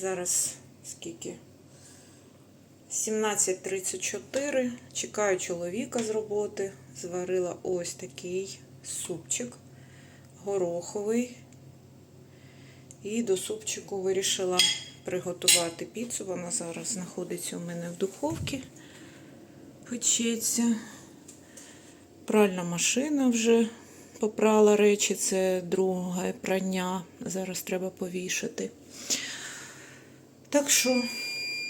Зараз скільки? 17.34. Чекаю чоловіка з роботи. Зварила ось такий супчик гороховий. І до супчику вирішила приготувати піцу. Вона зараз знаходиться у мене в духовці. Печеться. Пральна машина вже попрала речі. Це друге прання. Зараз треба повішати. Так що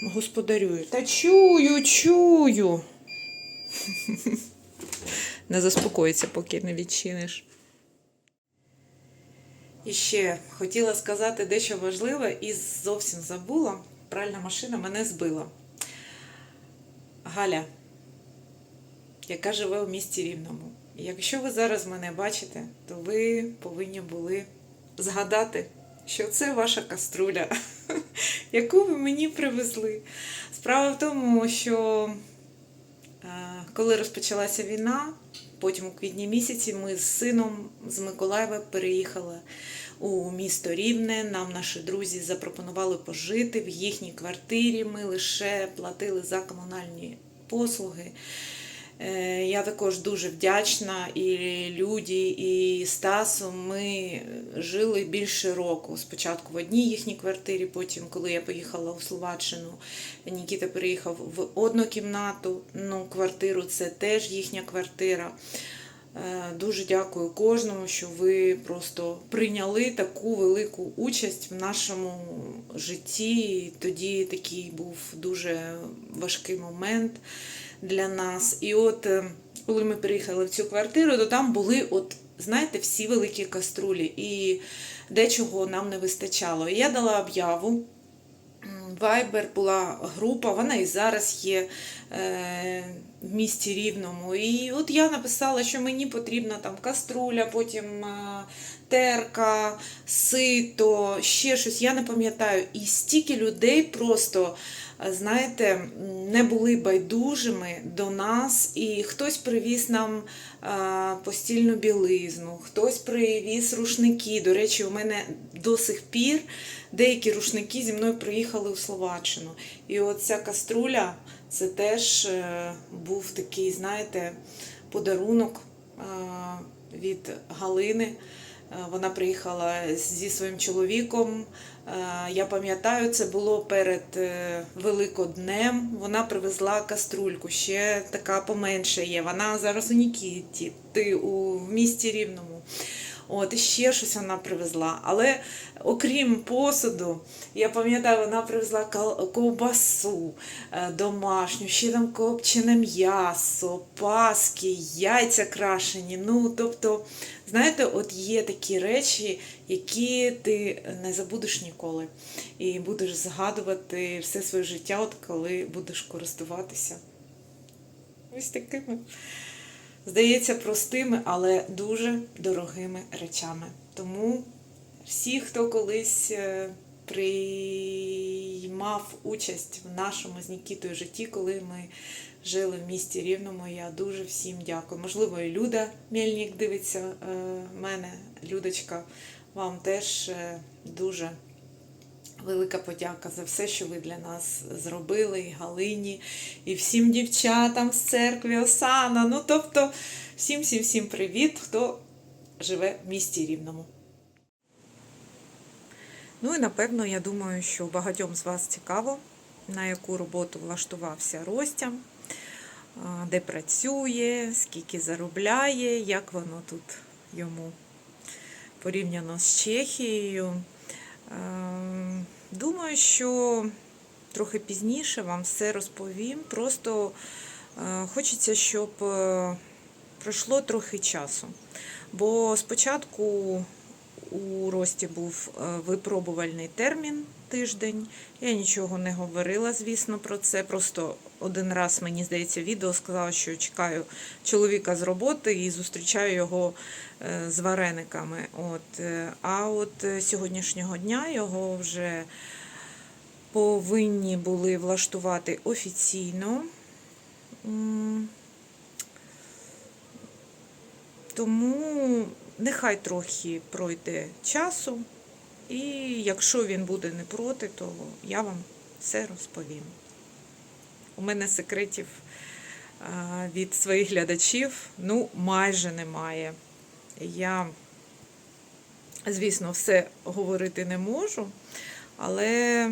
господарюю. Та чую, чую. Не заспокоїться, поки не відчиниш. І ще хотіла сказати дещо важливе і зовсім забула. Пральна машина мене збила. Галя, яка живе у місті Рівному. Якщо ви зараз мене бачите, то ви повинні були згадати, що це ваша каструля, яку ви мені привезли. Справа в тому, що е, коли розпочалася війна, потім у квітні місяці ми з сином з Миколаєва переїхали у місто Рівне. Нам наші друзі запропонували пожити в їхній квартирі. Ми лише платили за комунальні послуги. Е, Я також дуже вдячна і Люді, і Стасу. Ми жили більше року. Спочатку в одній їхній квартирі, потім, коли я поїхала у Словаччину, Нікіта переїхав в однокімнатну квартиру, це теж їхня квартира. Е, Дуже дякую кожному, що ви просто прийняли таку велику участь в нашому житті. Тоді такий був дуже важкий момент для нас. І от е, коли ми приїхали в цю квартиру, то там були, от, знаєте, всі великі каструлі, і дечого нам не вистачало. І я дала об'яву. Viber була група, вона і зараз є е, в місті Рівному. І от я написала, що мені потрібна там каструля, потім е, терка, сито, ще щось. Я не пам'ятаю. І стільки людей просто, е, знаєте, не були байдужими до нас, і хтось привіз нам е, постільну білизну, хтось привіз рушники. До речі, у мене до сих пір деякі рушники зі мною приїхали у Словаччину. І от ця каструля це теж е, був такий, знаєте, подарунок е, від Галини. Е, Вона приїхала зі своїм чоловіком. Я пам'ятаю, це було перед Великоднем. Вона привезла каструльку. Ще така поменше є. Вона зараз у Нікіті, ти у місті Рівному. От, і ще щось вона привезла. Але окрім посуду, я пам'ятаю, вона привезла ковбасу е, домашню, ще там копчене м'ясо, паски, яйця крашені. Ну, тобто, знаєте, от є такі речі, які ти не забудеш ніколи. І будеш згадувати все своє життя, от коли будеш користуватися. Ось такими здається, простими, але дуже дорогими речами. Тому всі, хто колись е, приймав участь в нашому з Нікітою житті, коли ми жили в місті Рівному, я дуже всім дякую. Можливо, і Люда Мельник дивиться е, мене. Людочка, вам теж е, дуже велика подяка за все, що ви для нас зробили, і Галині, і всім дівчатам з церкви Осана. Ну, тобто, всім всім всім привіт, хто живе в місті Рівному. Ну і напевно, я думаю, що багатьом з вас цікаво, на яку роботу влаштувався Ростя, де працює, скільки заробляє, як воно тут йому порівняно з Чехією. Ем, Думаю, що трохи пізніше вам все розповім. Просто е, хочеться, щоб е, пройшло трохи часу. Бо спочатку у Рості був е, випробувальний термін тиждень. Я нічого не говорила, звісно, про це. Просто один раз, мені здається, відео сказала, що чекаю чоловіка з роботи і зустрічаю його е, з варениками. От. е, А от е, сьогоднішнього дня його вже повинні були влаштувати офіційно. Тому нехай трохи пройде часу. І якщо він буде не проти, то я вам все розповім. У мене секретів від своїх глядачів ну, майже немає. Я, звісно, все говорити не можу, але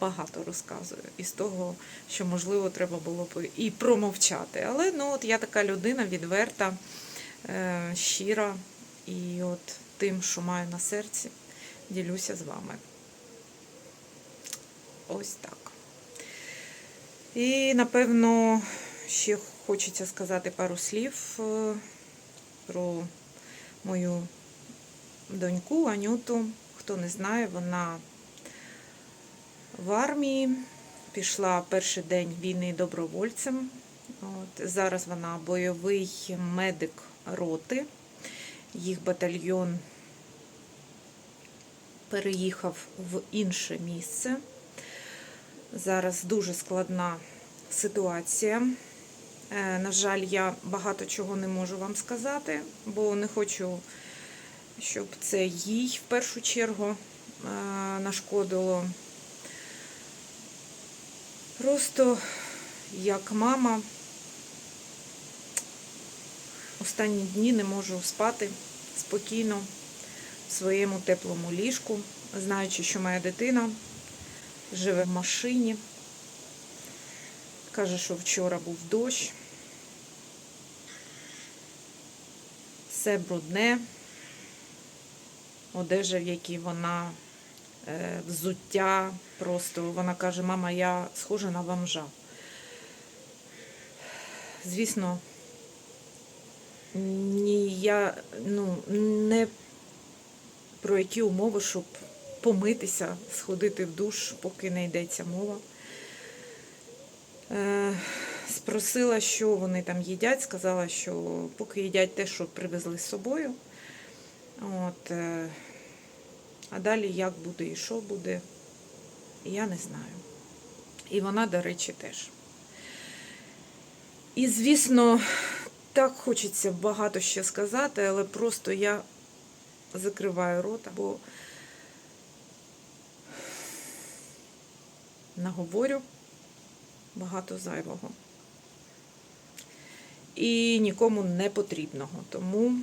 багато розказую із того, що, можливо, треба було б і промовчати. Але ну, от я така людина відверта, е, щира, і от тим, що маю на серці, ділюся з вами. Ось так. І, напевно, ще хочеться сказати пару слів е, про мою доньку Анюту. Хто не знає, вона в армії пішла перший день війни добровольцем. От, зараз вона бойовий медик роти. Їх батальйон переїхав в інше місце. Зараз дуже складна ситуація. Е, На жаль, я багато чого не можу вам сказати, бо не хочу, щоб це їй в першу чергу е, нашкодило. Просто як мама останні дні не можу спати спокійно в своєму теплому ліжку, знаючи, що моя дитина живе в машині. Каже, що вчора був дощ. Все брудне, одежа, в якій вона е, взуття. Просто вона каже, мама, я схожа на бомжа. Звісно, ні, я ну, не про які умови, щоб помитися, сходити в душ, поки не йдеться мова. Е, Спросила, що вони там їдять, сказала, що поки їдять те, що привезли з собою. От, е, а далі як буде і що буде, я не знаю. І вона, до речі, теж. І, звісно, так хочеться багато ще сказати, але просто я закриваю рота, бо наговорю багато зайвого. І нікому не потрібного. Тому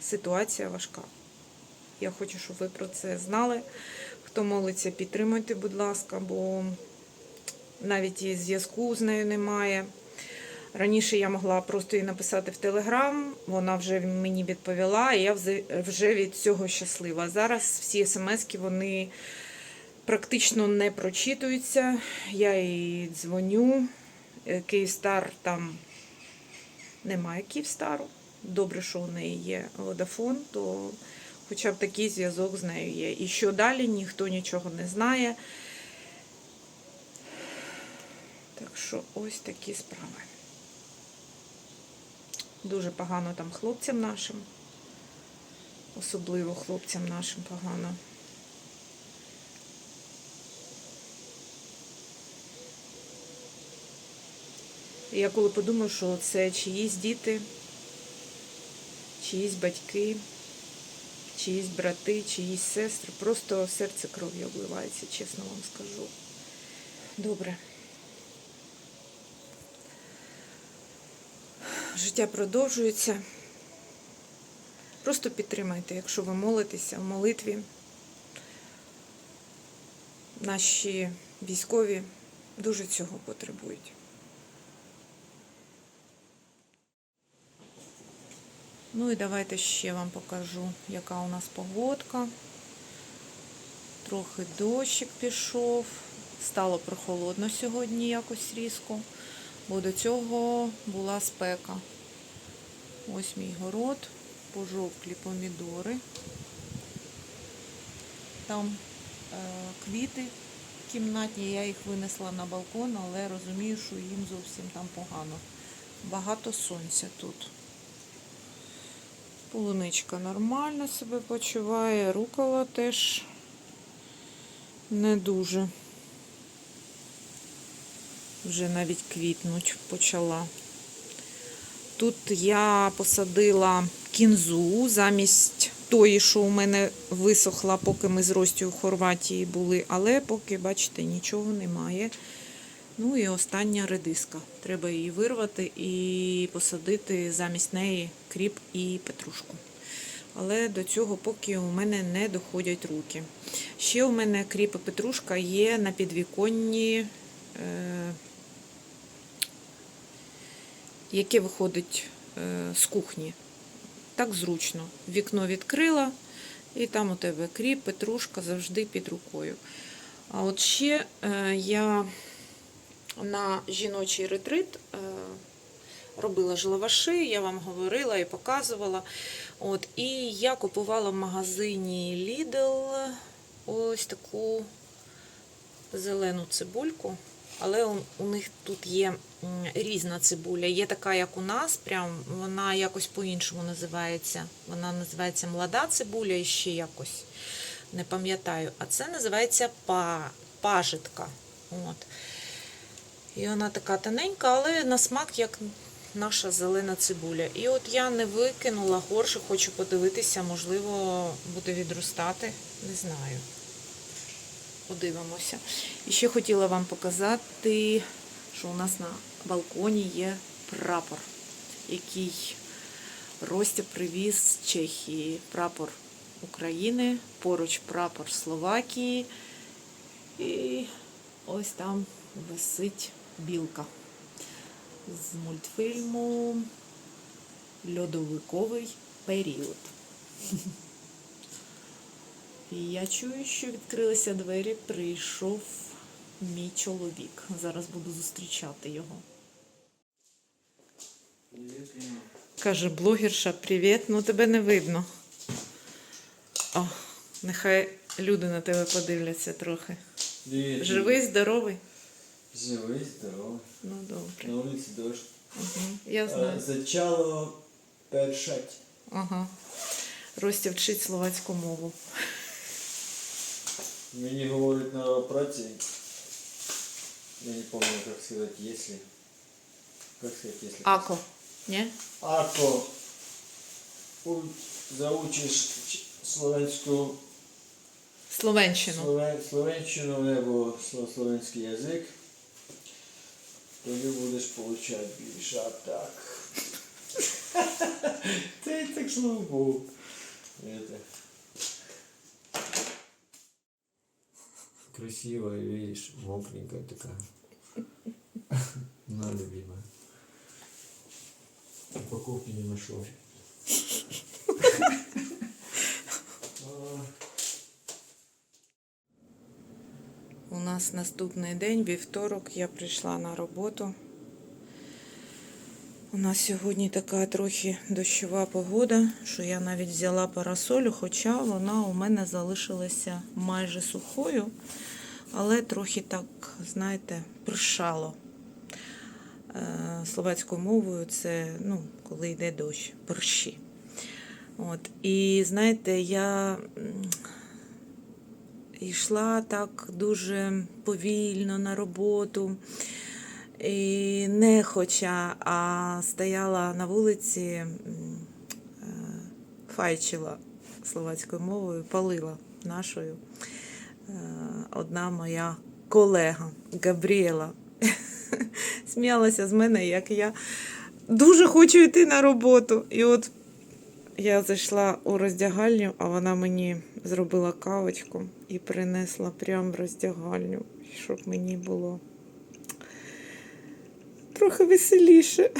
ситуація важка. Я хочу, щоб ви про це знали. Хто молиться, підтримуйте, будь ласка, бо навіть і зв'язку з нею немає. Раніше я могла просто їй написати в Телеграм, вона вже мені відповіла, і я вже від цього щаслива. Зараз всі смски вони практично не прочитуються. Я їй дзвоню. Е, Київстар там немає Київстару. Добре, що у неї є Водафон, то хоча б такий зв'язок з нею є. І що далі, ніхто нічого не знає. Так що ось такі справи. Дуже погано там хлопцям нашим. Особливо хлопцям нашим погано. Я коли подумаю, що це чиїсь діти, чиїсь батьки, чиїсь брати, чиїсь сестри, просто серце кров'ю обливається, чесно вам скажу. Добре. Життя продовжується. Просто підтримайте, якщо ви молитеся в молитві. Наші військові дуже цього потребують. Ну і давайте ще вам покажу, яка у нас погодка. Трохи дощик пішов. Стало прохолодно сьогодні якось різко, бо до цього була спека. Ось мій город, пожовклі помідори. Там е, квіти кімнатні, я їх винесла на балкон, але розумію, що їм зовсім там погано. Багато сонця тут. Полуничка нормально себе почуває, рукола теж не дуже. Вже навіть квітнуть почала. Тут я посадила кінзу замість тої, що у мене висохла, поки ми з Ростю в Хорватії були. Але поки, бачите, нічого немає. Ну і остання редиска. Треба її вирвати і посадити замість неї кріп і петрушку. Але до цього поки у мене не доходять руки. Ще у мене кріп і петрушка є на підвіконні, е, яке виходить е, з кухні. Так зручно. Вікно відкрила, і там у тебе кріп, петрушка завжди під рукою. А от ще е, я на жіночий ретрит е, робила ж я вам говорила і показувала. От, і я купувала в магазині Lidl ось таку зелену цибульку. Але у, у них тут є різна цибуля. Є така, як у нас, прям вона якось по-іншому називається. Вона називається молода цибуля і ще якось не пам'ятаю. А це називається па, пажитка. От. І вона така тоненька, але на смак як наша зелена цибуля. І от я не викинула горше, хочу подивитися, можливо, буде відростати. Не знаю. Подивимося. І ще хотіла вам показати, що у нас на балконі є прапор, який Ростя привіз з Чехії. Прапор України, поруч прапор Словакії. І ось там висить білка з мультфільму Льодовиковий період. І я чую, що відкрилися двері, прийшов мій чоловік. Зараз буду зустрічати його. Каже, блогерша, привіт, ну тебе не видно. О, нехай люди на тебе подивляться трохи. Привіт. Живий, здоровий? Живий, здоровий. Ну добре. На вулиці дощ. Угу. Я Е, знаю. Зачало першать. Ага. Ростя вчить словацьку мову. Мені говорять на праці. Я не помню, как сказать, если. Как сказать, если. Ако. Ні? Ако заучиш словенську Словенщину. словен, словенщину або сло- словенський язик, тоді будеш получати більше, а так. Та й так слава Богу. Красивая, видишь, мокренькая такая. На, любимая. Упаковки не нашел. У нас наступний день, вівторок, я прийшла на роботу. У нас сьогодні така трохи дощова погода, що я навіть взяла парасолю, хоча вона у мене залишилася майже сухою, але трохи так, знаєте, пришало. Е, Словацькою мовою це ну, коли йде дощ, перші. От. І знаєте, я йшла так дуже повільно на роботу. І не хоча, а стояла на вулиці, е, файчила словацькою мовою, палила нашою. Е, Одна моя колега Габріела сміялася з мене, як я дуже хочу йти на роботу. І от я зайшла у роздягальню, а вона мені зробила кавочку і принесла прямо в роздягальню, щоб мені було трохи веселіше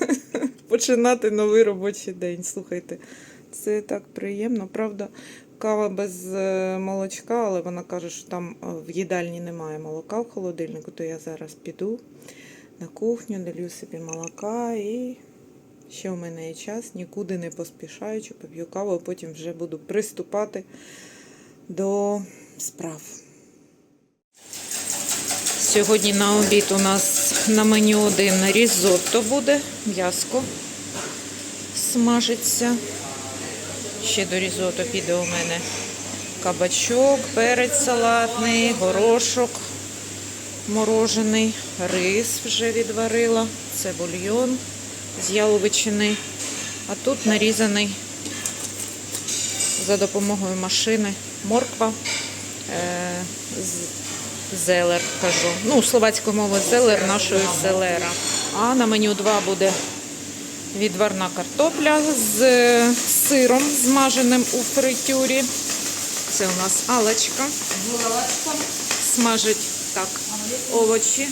починати новий робочий день. Слухайте, це так приємно. Правда, кава без е, молочка, але вона каже, що там е, в їдальні немає молока в холодильнику, то я зараз піду на кухню, долю собі молока і ще в мене є час, нікуди не поспішаючи, поп'ю каву, а потім вже буду приступати до справ. Сьогодні на обід у нас на меню один різотто буде, м'яско смажиться. Ще до різотто піде у мене кабачок, перець салатний, горошок морожений, рис вже відварила, це бульйон з яловичини. А тут нарізаний за допомогою машини. Морква, е, зелер кажу. Ну, словацькою мовою зелер нашої селера. А на меню 2 буде відварна картопля з е, сиром, змаженим у фритюрі. Це у нас Алечка. Смажить так овочі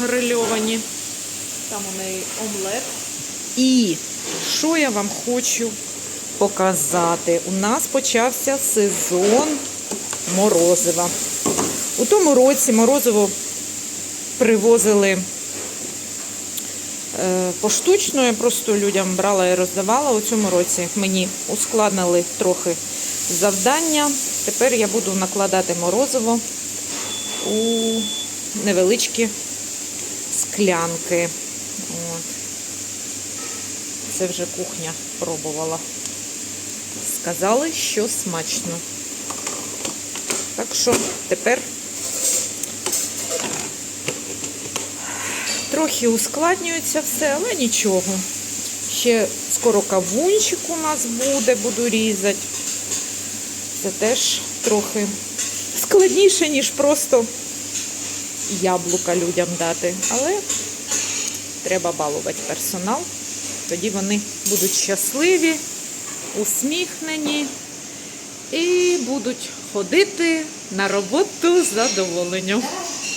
грильовані. Там у неї омлет. І що я вам хочу показати? У нас почався сезон морозива. У тому році морозиво привозили поштучно, я просто людям брала і роздавала. У цьому році мені ускладнили трохи завдання. Тепер я буду накладати морозиво у невеличкі склянки. От. Це вже кухня пробувала. Сказали, що смачно. Так що тепер трохи ускладнюється все, але нічого. Ще скоро кавунчик у нас буде, буду різати. Це теж трохи складніше, ніж просто яблука людям дати. Але треба балувати персонал. Тоді вони будуть щасливі, усміхнені і будуть ходити на роботу з задоволенням.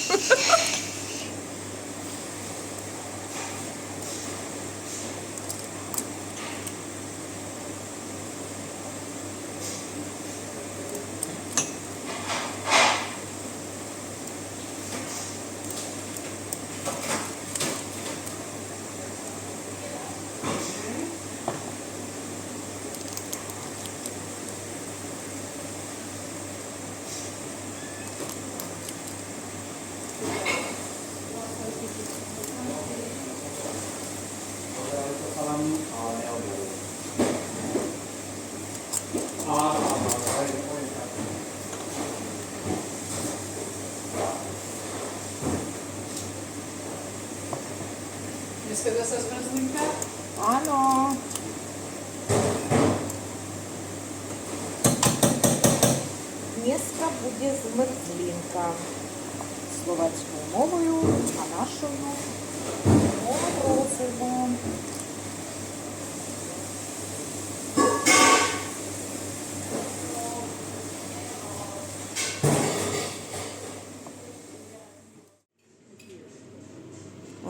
мовою, а нашою морозиво.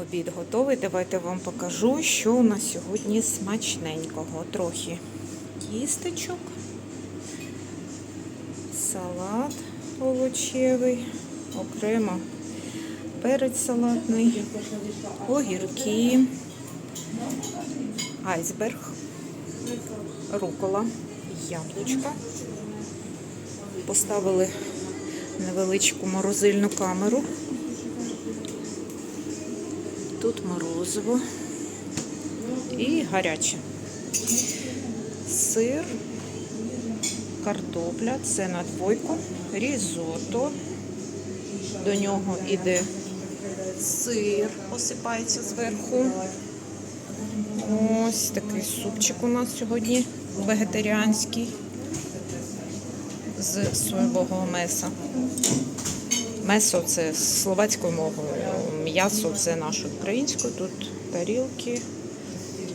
Обід готовий. Давайте вам покажу, що у нас сьогодні смачненького. Трохи тістечок, салат овочевий, окремо перець салатний, огірки, айсберг, рукола, яблучка. Поставили невеличку морозильну камеру. Тут морозиво і гаряче. Сир, картопля, це на двойку, різото. До нього іде сир, посипається зверху. Ось такий супчик у нас сьогодні вегетаріанський з соєвого меса. Месо це словацькою мовою, м'ясо це нашою українською. Тут тарілки.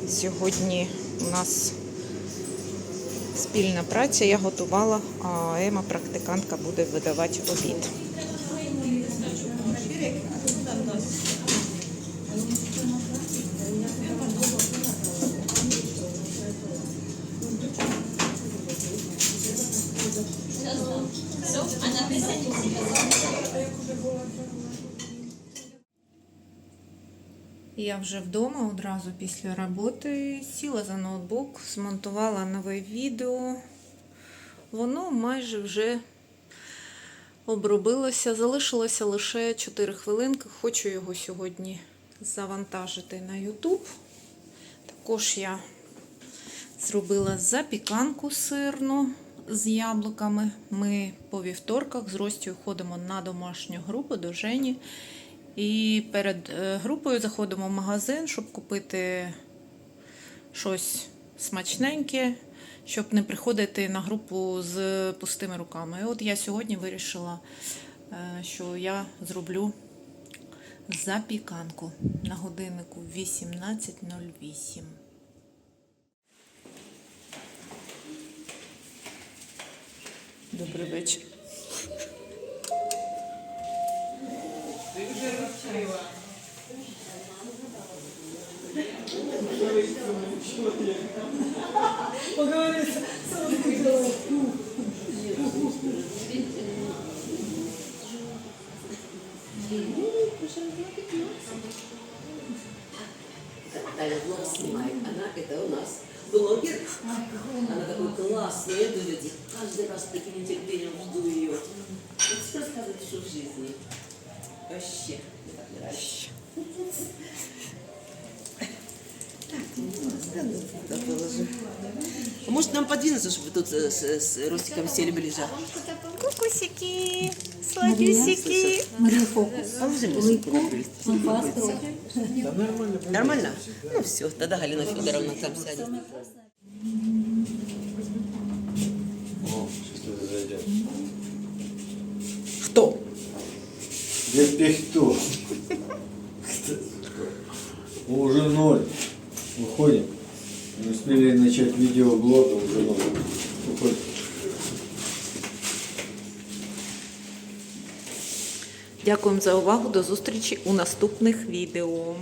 Сьогодні у нас спільна праця. Я готувала, а Ема, практикантка, буде видавати обід. Я вже вдома одразу після роботи сіла за ноутбук, змонтувала нове відео. Воно майже вже обробилося, залишилося лише 4 хвилинки. Хочу його сьогодні завантажити на YouTube. Також я зробила запіканку сирну з яблуками. Ми по вівторках з Ростю ходимо на домашню групу до Жені. І перед е, групою заходимо в магазин, щоб купити щось смачненьке, щоб не приходити на групу з пустими руками. І от я сьогодні вирішила, е, що я зроблю запіканку на годиннику 18.08. Добрий вечір. Таня блог снимает. Она это у нас блогер. Она такой классный, я я каждый раз с таким нетерпением жду ее. Вот рассказывать, что в жизни. Вообще, Так, положи. А Может нам подвинуться, чтобы тут э, с, с Ростиком сели ближе? Кукусики, сладюсики. Марія Фокус. Положи мне. Та нормально. Нормально? Ну все, тогда Галина Федоровна там сядет. О, щось зайде. Хто? Где ты кто? Дякуємо за увагу. До зустрічі у наступних відео.